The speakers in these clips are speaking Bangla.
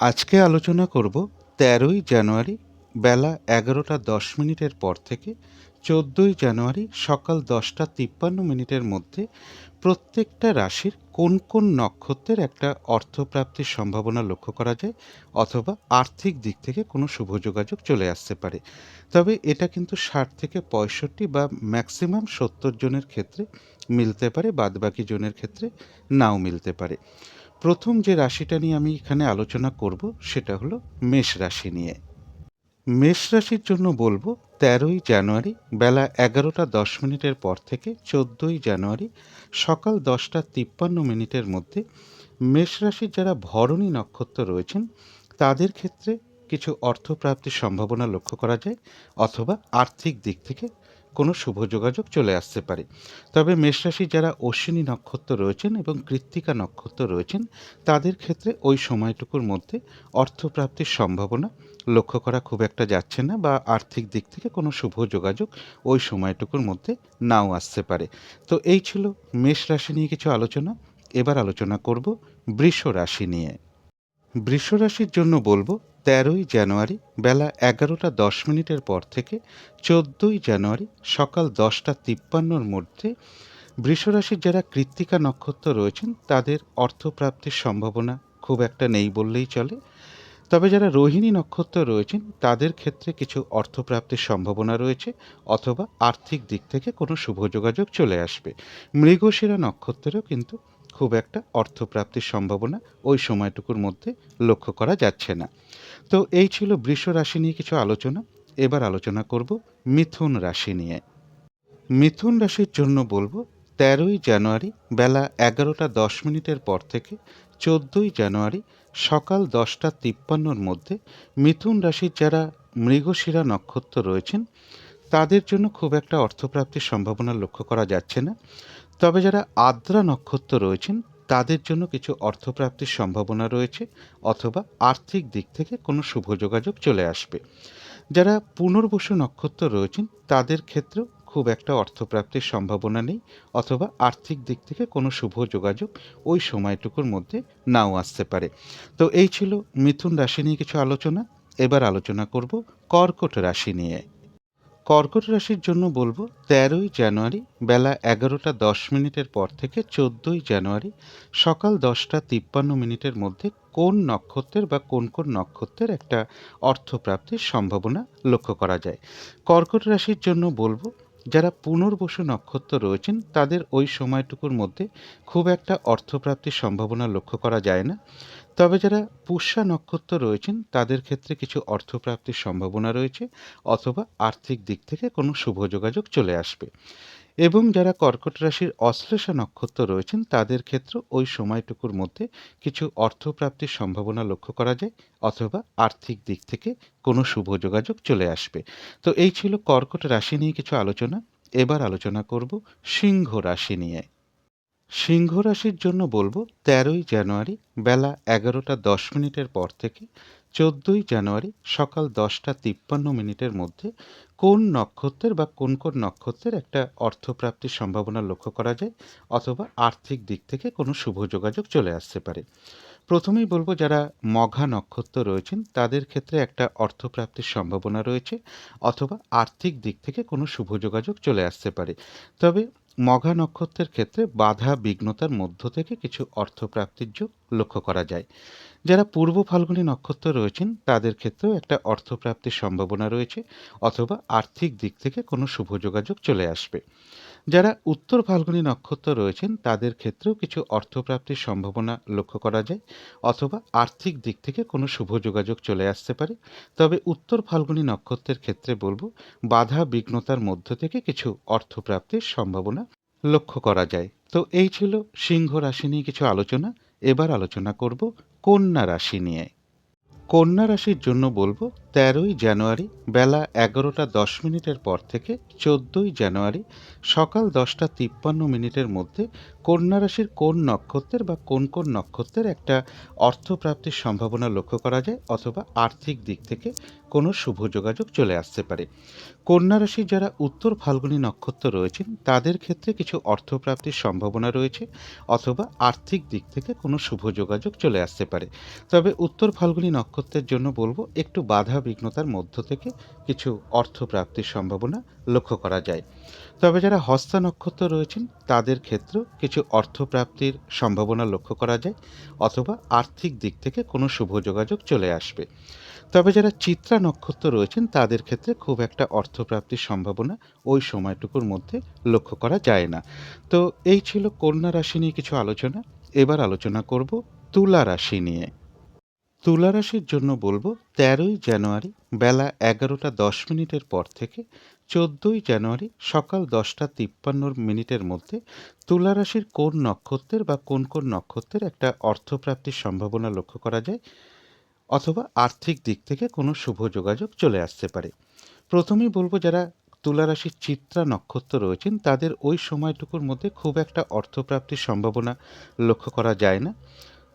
আজকে আলোচনা করব তেরোই জানুয়ারি বেলা এগারোটা দশ মিনিটের পর থেকে চোদ্দোই জানুয়ারি সকাল দশটা তিপ্পান্ন মিনিটের মধ্যে প্রত্যেকটা রাশির কোন কোন নক্ষত্রের একটা অর্থপ্রাপ্তির সম্ভাবনা লক্ষ্য করা যায় অথবা আর্থিক দিক থেকে কোনো শুভ যোগাযোগ চলে আসতে পারে। তবে এটা কিন্তু ষাট থেকে পঁয়ষট্টি বা ম্যাক্সিমাম সত্তর জনের ক্ষেত্রে মিলতে পারে, বাদবাকি জনের ক্ষেত্রে নাও মিলতে পারে। প্রথম যে রাশিটা নিয়ে আমি এখানে আলোচনা করব, সেটা হলো মেষ রাশি নিয়ে। মেষ রাশির জন্য বলব, তেরোই জানুয়ারি বেলা এগারোটা দশ মিনিটের পর থেকে চোদ্দোই জানুয়ারি সকাল দশটা তিপ্পান্ন মিনিটের মধ্যে মেষ রাশির যারা ভরণী নক্ষত্র রয়েছেন, তাদের ক্ষেত্রে কিছু অর্থপ্রাপ্তির সম্ভাবনা লক্ষ্য করা যায়, অথবা আর্থিক দিক থেকে কোনো শুভ যোগাযোগ চলে আসতে পারে। তবে মেষরাশি যারা অশ্বিনী নক্ষত্র রয়েছেন এবং কৃত্তিকা নক্ষত্র রয়েছেন, তাদের ক্ষেত্রে ওই সময়টুকুর মধ্যে অর্থপ্রাপ্তির সম্ভাবনা লক্ষ্য করা খুব একটা যাচ্ছে না বা আর্থিক দিক থেকে কোনো শুভ যোগাযোগ ওই সময়টুকুর মধ্যে নাও আসতে পারে। তো এই ছিল মেষ রাশি নিয়ে কিছু আলোচনা। এবার আলোচনা করব বৃষ রাশি নিয়ে। বৃষ রাশির জন্য বলব তেরোই জানুয়ারি বেলা এগারোটা দশ মিনিটের পর থেকে চোদ্দোই জানুয়ারি সকাল দশটা তিপ্পান্নর মধ্যে বৃষরাশির যারা কৃত্তিকা নক্ষত্র রয়েছেন, তাদের অর্থপ্রাপ্তির সম্ভাবনা খুব একটা নেই বললেই চলে। তবে যারা রোহিণী নক্ষত্র রয়েছেন, তাদের ক্ষেত্রে কিছু অর্থপ্রাপ্তির সম্ভাবনা রয়েছে অথবা আর্থিক দিক থেকে কোনো শুভ যোগাযোগ চলে আসবে। মৃগশিরা নক্ষত্রেরও কিন্তু খুব একটা অর্থপ্রাপ্তির সম্ভাবনা ওই সময়টুকুর মধ্যে লক্ষ্য করা যাচ্ছে না। তো এই ছিল বৃষ রাশি নিয়ে কিছু আলোচনা। এবার আলোচনা করব মিথুন রাশি নিয়ে। মিথুন রাশির জন্য বলব, তেরোই জানুয়ারি বেলা এগারোটা দশ মিনিটের পর থেকে চোদ্দোই জানুয়ারি সকাল দশটা তিপ্পান্নর মধ্যে মিথুন রাশির যারা মৃগশিরা নক্ষত্র রয়েছেন, তাদের জন্য খুব একটা অর্থপ্রাপ্তির সম্ভাবনা লক্ষ্য করা যাচ্ছে না। তবে যারা আদ্রা নক্ষত্র রয়েছেন তাদের জন্য কিছু অর্থপ্রাপ্তির সম্ভাবনা রয়েছে অথবা আর্থিক দিক থেকে কোনো শুভ যোগাযোগ চলে আসবে। যারা পুনর্বসু নক্ষত্র রয়েছেন, তাদের ক্ষেত্রেও খুব একটা অর্থপ্রাপ্তির সম্ভাবনা নেই অথবা আর্থিক দিক থেকে কোনো শুভ যোগাযোগ ওই সময়টুকুর মধ্যে নাও আসতে পারে। তো এই ছিল মিথুন রাশি নিয়ে কিছু আলোচনা। এবার আলোচনা করব কর্কট রাশি নিয়ে। কর্কট রাশির জন্য বলব, তেরোই জানুয়ারি বেলা এগারোটা দশ মিনিটের পর থেকে চোদ্দোই জানুয়ারি সকাল দশটা তিপ্পান্ন মিনিটের মধ্যে কোন নক্ষত্রের বা কোন কোন নক্ষত্রের একটা অর্থপ্রাপ্তির সম্ভাবনা লক্ষ্য করা যায়। কর্কট রাশির জন্য বলব, যারা পুনর্বসু নক্ষত্র রয়েছেন, তাদের ওই সময়টুকুর মধ্যে খুব একটা অর্থপ্রাপ্তির সম্ভাবনা লক্ষ্য করা যায় না। তবে যারা পুষ্যা নক্ষত্র রয়েছেন, তাদের ক্ষেত্রে কিছু অর্থপ্রাপ্তির সম্ভাবনা রয়েছে অথবা আর্থিক দিক থেকে কোনো শুভ যোগাযোগ চলে আসবে। এবং যারা কর্কট রাশির অশ্লেষা নক্ষত্র রয়েছেন, তাদের ক্ষেত্রে ওই সময়টুকুর মধ্যে কিছু অর্থপ্রাপ্তির সম্ভাবনা লক্ষ্য করা যায় অথবা আর্থিক দিক থেকে কোনো শুভ যোগাযোগ চলে আসবে। তো এই ছিল কর্কট রাশি নিয়ে কিছু আলোচনা। এবার আলোচনা করব সিংহ রাশি নিয়ে। সিংহ রাশির জন্য বলব তেরোই জানুয়ারি বেলা এগারোটা দশ মিনিটের পর থেকে চোদ্দোই জানুয়ারি সকাল দশটা তিপ্পান্ন মিনিটের মধ্যে কোন নক্ষত্রের বা কোন কোন নক্ষত্রের একটা অর্থপ্রাপ্তির সম্ভাবনা লক্ষ্য করা যায় অথবা আর্থিক দিক থেকে কোনো শুভ যোগাযোগ চলে আসতে পারে। প্রথমেই বলব যারা মঘা নক্ষত্র রয়েছেন তাদের ক্ষেত্রে একটা অর্থপ্রাপ্তির সম্ভাবনা রয়েছে অথবা আর্থিক দিক থেকে কোনো শুভ যোগাযোগ চলে আসতে পারে। তবে মঘা নক্ষত্রের ক্ষেত্রে বাধা বিঘ্নতার মধ্য থেকে কিছু অর্থপ্রাপ্তির যোগ লক্ষ্য করা যায়। যারা পূর্ব ফাল্গুনী নক্ষত্র রয়েছেন, তাদের ক্ষেত্রেও একটা অর্থপ্রাপ্তির সম্ভাবনা রয়েছে, অথবা আর্থিক দিক থেকে কোনো শুভ যোগাযোগ চলে আসবে। যারা উত্তর ফাল্গুনী নক্ষত্র রয়েছেন, তাদের ক্ষেত্রেও কিছু অর্থপ্রাপ্তির সম্ভাবনা লক্ষ্য করা যায়, অথবা আর্থিক দিক থেকে কোনো শুভ যোগাযোগ চলে আসতে পারে। তবে উত্তর ফাল্গুনী নক্ষত্রের ক্ষেত্রে বলব, বাধা বিঘ্নতার মধ্য থেকে কিছু অর্থপ্রাপ্তির সম্ভাবনা লক্ষ্য করা যায়। তো এই ছিল সিংহ রাশি নিয়ে কিছু আলোচনা। এবার আলোচনা করব কন্যা রাশি নিয়ে। কন্যা রাশির জন্য বলব তেরোই জানুয়ারি বেলা এগারোটা দশ মিনিটের পর থেকে চোদ্দোই জানুয়ারি সকাল দশটা তিপ্পান্ন মিনিটের মধ্যে কন্যা রাশির কোন নক্ষত্রের বা কোন কোন নক্ষত্রের একটা অর্থপ্রাপ্তির সম্ভাবনা লক্ষ্য করা যায় অথবা আর্থিক দিক থেকে কোনো শুভ যোগাযোগ চলে আসতে পারে। কন্যা যারা উত্তর ফাল্গুনী নক্ষত্র রয়েছেন, তাদের ক্ষেত্রে কিছু অর্থপ্রাপ্তির সম্ভাবনা রয়েছে অথবা আর্থিক দিক থেকে কোনো শুভ যোগাযোগ চলে আসতে পারে। তবে উত্তর ফাল্গুনী নক্ষত্রের জন্য বলব, একটু বাধা বিঘ্নতার মধ্য থেকে কিছু অর্থপ্রাপ্তির সম্ভাবনা লক্ষ্য করা যায়। তবে যারা হস্তা নক্ষত্র রয়েছেন, তাদের ক্ষেত্রেও কিছু অর্থপ্রাপ্তির সম্ভাবনা লক্ষ্য করা যায় অথবা আর্থিক দিক থেকে কোনো শুভ যোগাযোগ চলে আসবে। তবে যারা চিত্রা নক্ষত্র রয়েছেন, তাদের ক্ষেত্রে খুব একটা অর্থপ্রাপ্তির সম্ভাবনা ওই সময়টুকুর মধ্যে লক্ষ্য করা যায় না। তো এই ছিল কন্যা রাশি নিয়ে কিছু আলোচনা। এবার আলোচনা করব তুলা রাশি নিয়ে। তুলা রাশির জন্য বলব তেরোই জানুয়ারি বেলা এগারোটা দশ মিনিটের পর থেকে চোদ্দোই জানুয়ারি সকাল দশটা তিপ্পান্ন মিনিটের মধ্যে তুলা রাশির কোন নক্ষত্রের বা কোন কোন নক্ষত্রের একটা অর্থপ্রাপ্তির সম্ভাবনা লক্ষ্য করা যায় অথবা আর্থিক দিক থেকে কোনো শুভ যোগাযোগ চলে আসতে পারে। প্রথমেই বলব যারা তুলা রাশির চিত্রা নক্ষত্র রয়েছেন, তাদের ওই সময়টুকুর মধ্যে খুব একটা অর্থপ্রাপ্তির সম্ভাবনা লক্ষ্য করা যায় না।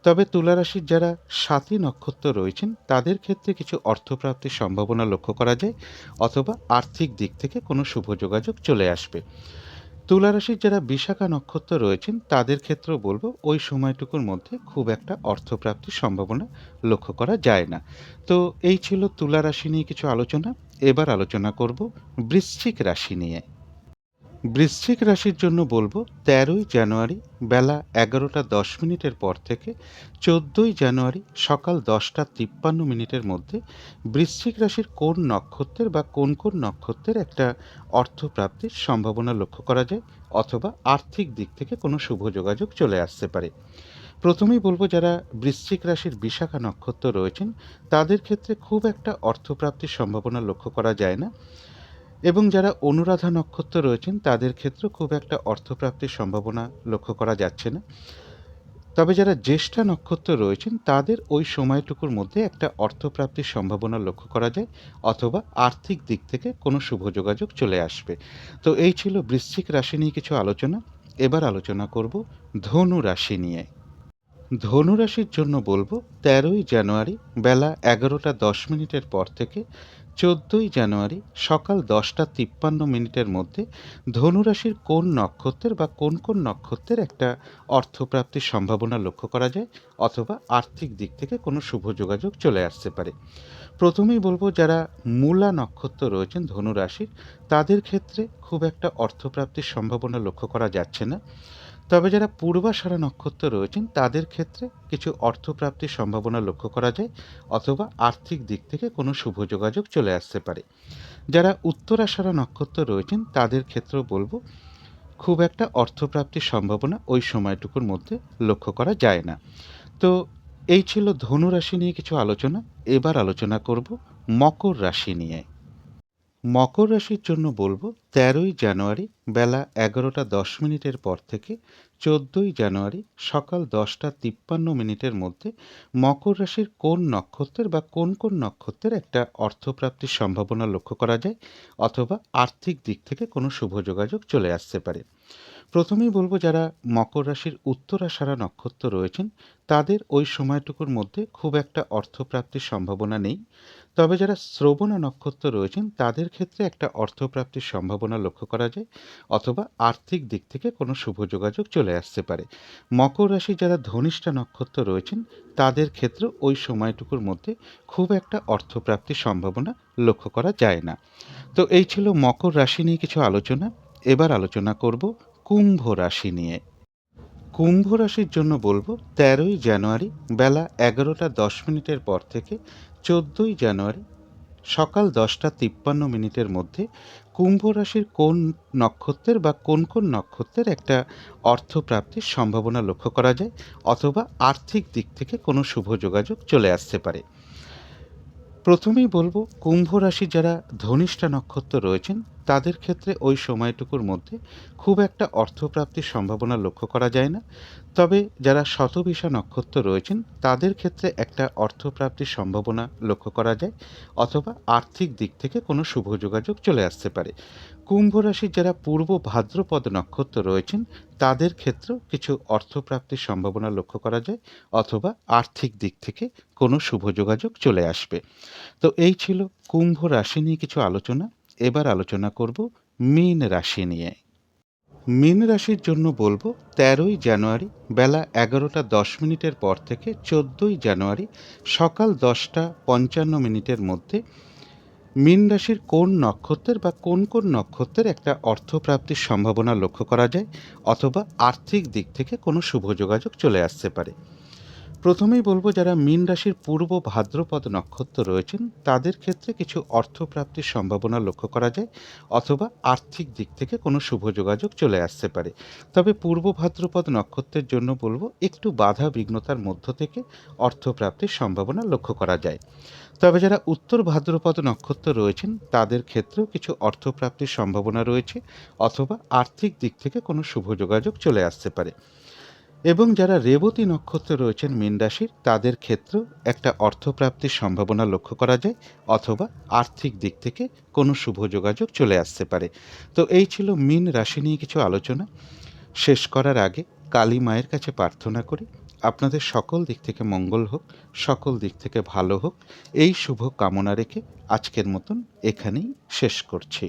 তবে তুলা রাশির যারা সাতী নক্ষত্র রয়েছেন, তাদের ক্ষেত্রে কিছু অর্থপ্রাপ্তির সম্ভাবনা লক্ষ্য করা যায় অথবা আর্থিক দিক থেকে কোনো শুভ যোগাযোগ চলে আসবে। তুলা রাশির যারা বিশাখা নক্ষত্র রয়েছেন, তাদের ক্ষেত্রেও বলব ওই সময়টুকুর মধ্যে খুব একটা অর্থপ্রাপ্তির সম্ভাবনা লক্ষ্য করা যায় না। তো এই ছিল তুলা রাশি নিয়ে কিছু আলোচনা। এবার আলোচনা করব বৃশ্চিক রাশি নিয়ে। বৃশ্চিক রাশির জন্য বলব, তেরোই জানুয়ারি বেলা এগারোটা দশ মিনিটের পর থেকে চোদ্দোই জানুয়ারি সকাল দশটা তিপ্পান্ন মিনিটের মধ্যে বৃশ্চিক রাশির কোন নক্ষত্রের বা কোন কোন নক্ষত্রের একটা অর্থপ্রাপ্তির সম্ভাবনা লক্ষ্য করা যায় অথবা আর্থিক দিক থেকে কোনো শুভ যোগাযোগ চলে আসতে পারে। প্রথমেই বলব, যারা বৃশ্চিক রাশির বিশাখা নক্ষত্র রয়েছেন, তাদের ক্ষেত্রে খুব একটা অর্থপ্রাপ্তির সম্ভাবনা লক্ষ্য করা যায় না। এবং যারা অনুরাধা নক্ষত্র রয়েছেন, তাদের ক্ষেত্রে খুব একটা অর্থপ্রাপ্তির সম্ভাবনা লক্ষ্য করা যাচ্ছে না। তবে যারা জ্যেষ্ঠা নক্ষত্র রয়েছেন, তাদের ওই সময়টুকুর মধ্যে একটা অর্থপ্রাপ্তির সম্ভাবনা লক্ষ্য করা যায়, অথবা আর্থিক দিক থেকে কোনো শুভ যোগাযোগ চলে আসবে। তো এই ছিল বৃশ্চিক রাশি নিয়ে কিছু আলোচনা। এবার আলোচনা করব ধনু রাশি নিয়ে। ধনু রাশির জন্য বলব, তেরোই জানুয়ারি বেলা এগারোটা দশ মিনিটের পর থেকে চোদ্দোই জানুয়ারি সকাল দশটা তিপ্পান্ন মিনিটের মধ্যে ধনুরাশির কোন নক্ষত্রের বা কোন কোন নক্ষত্রের একটা অর্থপ্রাপ্তির সম্ভাবনা লক্ষ্য করা যায় অথবা আর্থিক দিক থেকে কোনো শুভ যোগাযোগ চলে আসতে পারে? প্রথমেই বলব, যারা মূলা নক্ষত্র রয়েছেন ধনুরাশির, তাদের ক্ষেত্রে খুব একটা অর্থপ্রাপ্তির সম্ভাবনা লক্ষ্য করা যাচ্ছে না। তবে যারা পূর্বাষাঢ়া নক্ষত্র রয়েছেন, তাদের ক্ষেত্রে কিছু অর্থপ্রাপ্তির সম্ভাবনা লক্ষ্য করা যায় অথবা আর্থিক দিক থেকে কোনো শুভ যোগাযোগ চলে আসতে পারে। যারা উত্তরাষাঢ়া নক্ষত্র রয়েছেন, তাদের ক্ষেত্রেও বলব, খুব একটা অর্থপ্রাপ্তির সম্ভাবনা ওই সময়টুকুর মধ্যে লক্ষ্য করা যায় না। তো এই ছিল ধনু রাশি নিয়ে কিছু আলোচনা। এবার আলোচনা করব মকর রাশি নিয়ে। মকর রাশির জন্য বলব তেরোই জানুয়ারি বেলা এগারোটা দশ মিনিটের পর থেকে চোদ্দোই জানুয়ারি সকাল দশটা তিপ্পান্ন মিনিটের মধ্যে মকর রাশির কোন নক্ষত্রের বা কোন কোন নক্ষত্রের একটা অর্থপ্রাপ্তির সম্ভাবনা লক্ষ্য করা যায় অথবা আর্থিক দিক থেকে কোনো শুভ যোগাযোগ চলে আসতে পারে। প্রথমেই বলব, যারা মকর রাশির উত্তরাষাঢ়া নক্ষত্র রয়েছেন, তাদের ওই সময়টুকুর মধ্যে খুব একটা অর্থপ্রাপ্তির সম্ভাবনা নেই। তবে যারা শ্রবণা নক্ষত্র রয়েছেন, তাদের ক্ষেত্রে একটা অর্থপ্রাপ্তির সম্ভাবনা লক্ষ্য করা যায়, অথবা আর্থিক দিক থেকে কোনো শুভ যোগাযোগ চলে আসতে পারে। মকর রাশি যারা ধনিষ্ঠা নক্ষত্র রয়েছেন, তাদের ক্ষেত্রে ওই সময়টুকুর মধ্যে খুব একটা অর্থপ্রাপ্তির সম্ভাবনা লক্ষ্য করা যায় না। তো এই ছিল মকর রাশি নিয়ে কিছু আলোচনা। এবার আলোচনা করব কুম্ভ রাশি নিয়ে। কুম্ভ রাশির জন্য বলব, তেরোই জানুয়ারি বেলা এগারোটা দশ মিনিটের পর থেকে চোদ্দোই জানুয়ারি সকাল দশটা তিপ্পান্ন মিনিটের মধ্যে কুম্ভ রাশির কোন নক্ষত্রের বা কোন কোন নক্ষত্রের একটা অর্থপ্রাপ্তির সম্ভাবনা লক্ষ্য করা যায় অথবা আর্থিক দিক থেকে কোনো শুভ যোগাযোগ চলে আসতে পারে। প্রথমেই বলব, কুম্ভ রাশি যারা ধনিষ্ঠা নক্ষত্র রয়েছেন তাদের ক্ষেত্রে ওই সময়টুকুর মধ্যে খুব একটা অর্থপ্রাপ্তির সম্ভাবনা লক্ষ্য করা যায় না। তবে যারা শতবিশা নক্ষত্র রয়েছেন, তাদের ক্ষেত্রে একটা অর্থপ্রাপ্তির সম্ভাবনা লক্ষ্য করা যায় অথবা আর্থিক দিক থেকে কোনো শুভ যোগাযোগ চলে আসতে পারে। কুম্ভ রাশির যারা পূর্ব ভাদ্রপদ নক্ষত্র রয়েছেন, তাদের ক্ষেত্রেও কিছু অর্থপ্রাপ্তির সম্ভাবনা লক্ষ্য করা যায় অথবা আর্থিক দিক থেকে কোনো শুভ যোগাযোগ চলে আসবে। তো এই ছিল কুম্ভ রাশি নিয়ে কিছু আলোচনা। এবার আলোচনা করব মীন রাশি নিয়ে। মীন রাশির জন্য বলব, তেরোই জানুয়ারি বেলা এগারোটা দশ মিনিটের পর থেকে চোদ্দোই জানুয়ারি সকাল দশটা পঞ্চান্ন মিনিটের মধ্যে মীন রাশির কোন নক্ষত্রের বা কোন কোন নক্ষত্রের একটা অর্থপ্রাপ্তির সম্ভাবনা লক্ষ্য করা যায় অথবা আর্থিক দিক থেকে কোনো শুভ যোগাযোগ চলে আসতে পারে। প্রথমেই বলব, যারা মীন রাশির পূর্ব ভাদ্রপদ নক্ষত্র রয়েছেন, তাদের ক্ষেত্রে কিছু অর্থপ্রাপ্তির সম্ভাবনা লক্ষ্য করা যায়, অথবা আর্থিক দিক থেকে কোনো শুভ যোগাযোগ চলে আসতে পারে। তবে পূর্ব ভাদ্রপদ নক্ষত্রের জন্য বলব, একটু বাধা বিঘ্নতার মধ্য থেকে অর্থপ্রাপ্তির সম্ভাবনা লক্ষ্য করা যায়। তবে যারা উত্তর ভাদ্রপদ নক্ষত্র রয়েছেন, তাদের ক্ষেত্রেও কিছু অর্থপ্রাপ্তির সম্ভাবনা রয়েছে, অথবা আর্থিক দিক থেকে কোনো শুভ যোগাযোগ চলে আসতে পারে। এবং যারা রেবতী নক্ষত্রে রয়েছেন মীন রাশির, তাদের ক্ষেত্রেও একটা অর্থপ্রাপ্তির সম্ভাবনা লক্ষ্য করা যায় অথবা আর্থিক দিক থেকে কোনো শুভ যোগাযোগ চলে আসতে পারে। তো এই ছিল মীন রাশি নিয়ে কিছু আলোচনা। শেষ করার আগে কালী মায়ের কাছে প্রার্থনা করি। আপনাদের সকল দিক থেকে মঙ্গল হোক, সকল দিক থেকে ভালো হোক, এই শুভ কামনা রেখে আজকের মতন এখানেই শেষ করছি।